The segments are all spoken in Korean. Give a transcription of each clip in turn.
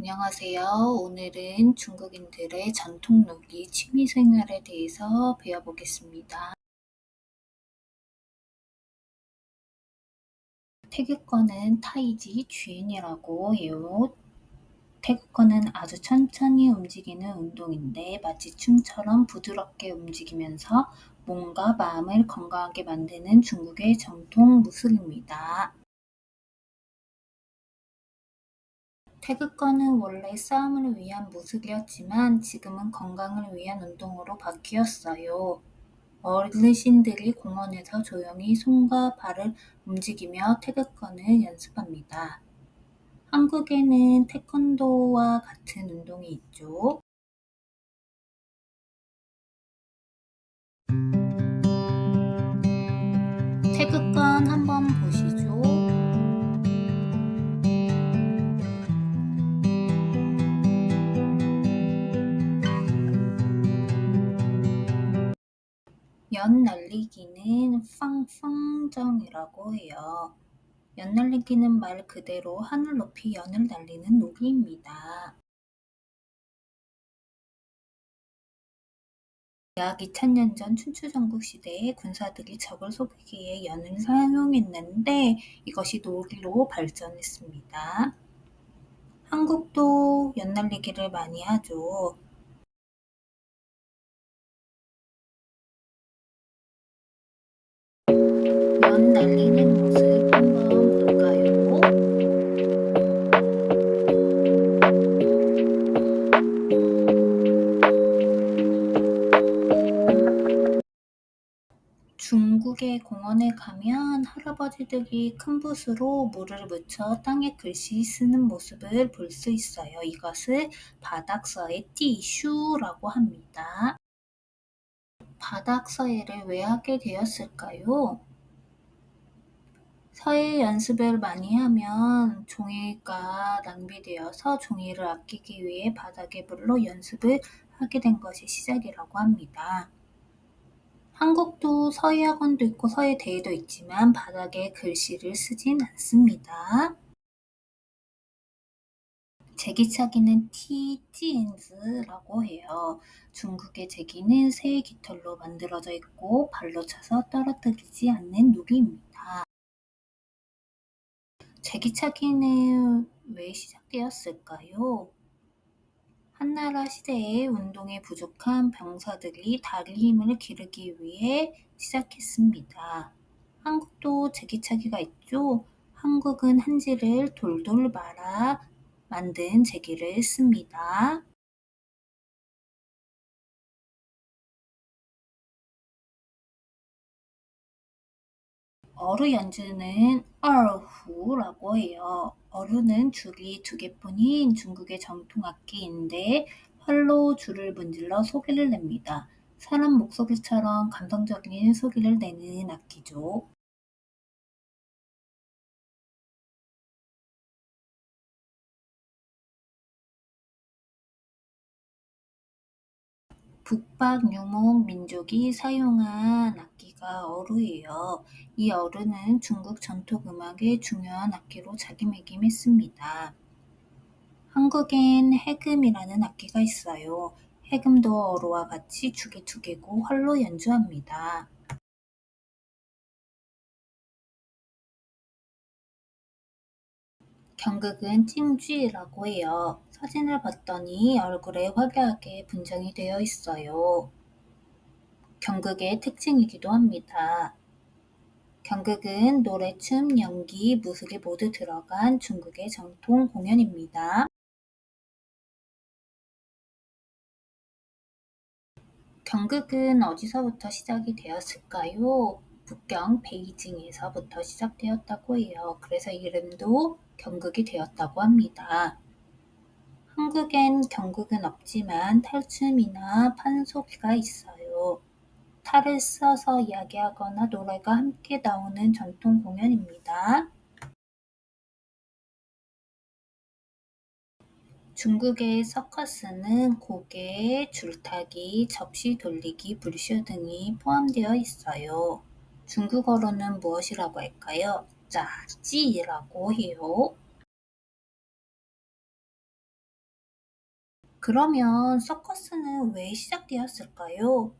안녕하세요. 오늘은 중국인들의 전통 놀이, 취미 생활에 대해서 배워보겠습니다. 태극권은 타이지 주인이라고 해요. 태극권은 아주 천천히 움직이는 운동인데 마치 춤처럼 부드럽게 움직이면서 몸과 마음을 건강하게 만드는 중국의 정통 무술입니다. 태극권은 원래 싸움을 위한 무술이었지만 지금은 건강을 위한 운동으로 바뀌었어요. 어르신들이 공원에서 조용히 손과 발을 움직이며 태극권을 연습합니다. 한국에는 태권도와 같은 운동이 있죠. 태극권 한 연 날리기는 팡팡정이라고 해요. 연 날리기는 말 그대로 하늘 높이 연을 날리는 놀이입니다. 약 2000년 전 춘추전국 시대에 군사들이 적을 속이기 위해 연을 사용했는데 이것이 놀이로 발전했습니다. 한국도 연 날리기를 많이 하죠. 중국의 공원에 가면 할아버지들이 큰 붓으로 물을 묻혀 땅에 글씨 쓰는 모습을 볼 수 있어요. 이것을 바닥서예 띠슈라고 합니다. 바닥서예를 왜 하게 되었을까요? 서예 연습을 많이 하면 종이가 낭비되어서 종이를 아끼기 위해 바닥에 물로 연습을 하게 된 것이 시작이라고 합니다. 한국도 서예 학원도 있고 서예 대회도 있지만 바닥에 글씨를 쓰진 않습니다. 제기차기는 티진즈라고 해요. 중국의 제기는 새 깃털로 만들어져 있고 발로 차서 떨어뜨리지 않는 놀이입니다. 제기차기는 왜 시작되었을까요? 한나라 시대에 운동에 부족한 병사들이 다리 힘을 기르기 위해 시작했습니다. 한국도 제기차기가 있죠? 한국은 한지를 돌돌 말아 만든 제기를 씁니다. 어루 연주는 얼후라고 해요. 어루는 줄이 두 개뿐인 중국의 전통 악기인데 활로 줄을 문질러 소리를 냅니다. 사람 목소리처럼 감성적인 소리를 내는 악기죠. 북박 유목 민족이 사용한 악기가 어루예요. 이 어루는 중국 전통 음악의 중요한 악기로 자리매김했습니다. 한국엔 해금이라는 악기가 있어요. 해금도 어루와 같이 죽이 두 개고 활로 연주합니다. 경극은 찜쥐라고 해요. 사진을 봤더니 얼굴에 화려하게 분장이 되어 있어요. 경극의 특징이기도 합니다. 경극은 노래, 춤, 연기, 무술이 모두 들어간 중국의 정통 공연입니다. 경극은 어디서부터 시작이 되었을까요? 북경 베이징에서부터 시작되었다고 해요. 그래서 이름도 경극이 되었다고 합니다. 한국엔 경극은 없지만 탈춤이나 판소리가 있어요. 탈을 써서 이야기하거나 노래가 함께 나오는 전통 공연입니다. 중국의 서커스는 고개, 줄타기, 접시 돌리기, 불쇼 등이 포함되어 있어요. 중국어로는 무엇이라고 할까요? 짜지라고 해요. 그러면 서커스는 왜 시작되었을까요?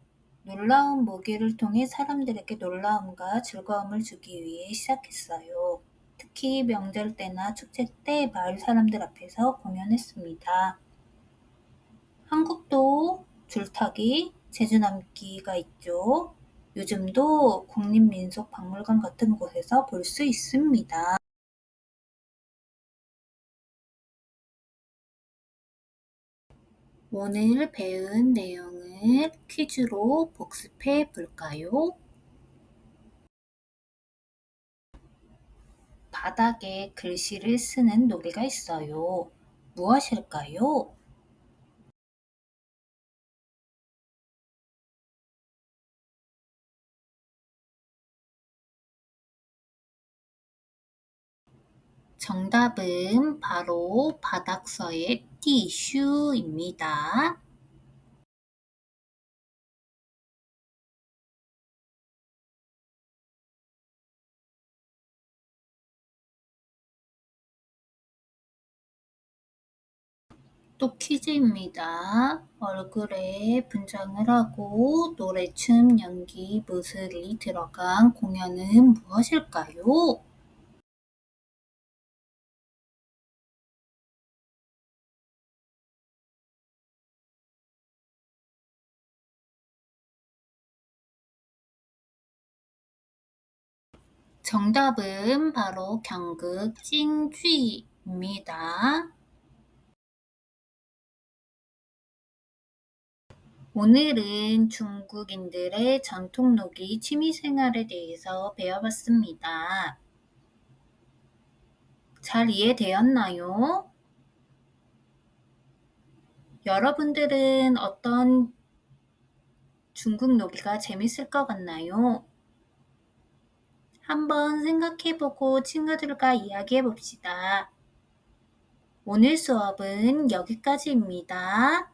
놀라운 무기를 통해 사람들에게 놀라움과 즐거움을 주기 위해 시작했어요. 특히 명절 때나 축제 때 마을 사람들 앞에서 공연했습니다. 한국도 줄타기, 제주남기가 있죠. 요즘도 국립민속박물관 같은 곳에서 볼 수 있습니다. 오늘 배운 내용을 퀴즈로 복습해 볼까요? 바닥에 글씨를 쓰는 놀이가 있어요. 무엇일까요? 정답은 바로 바닥서의 티슈입니다. 또 퀴즈입니다. 얼굴에 분장을 하고 노래, 춤, 연기, 무술이 들어간 공연은 무엇일까요? 정답은 바로 경극 찡쥐입니다. 오늘은 중국인들의 전통 놀이 취미생활에 대해서 배워봤습니다. 잘 이해되었나요? 여러분들은 어떤 중국 놀이가 재밌을 것 같나요? 한번 생각해보고 친구들과 이야기해봅시다. 오늘 수업은 여기까지입니다.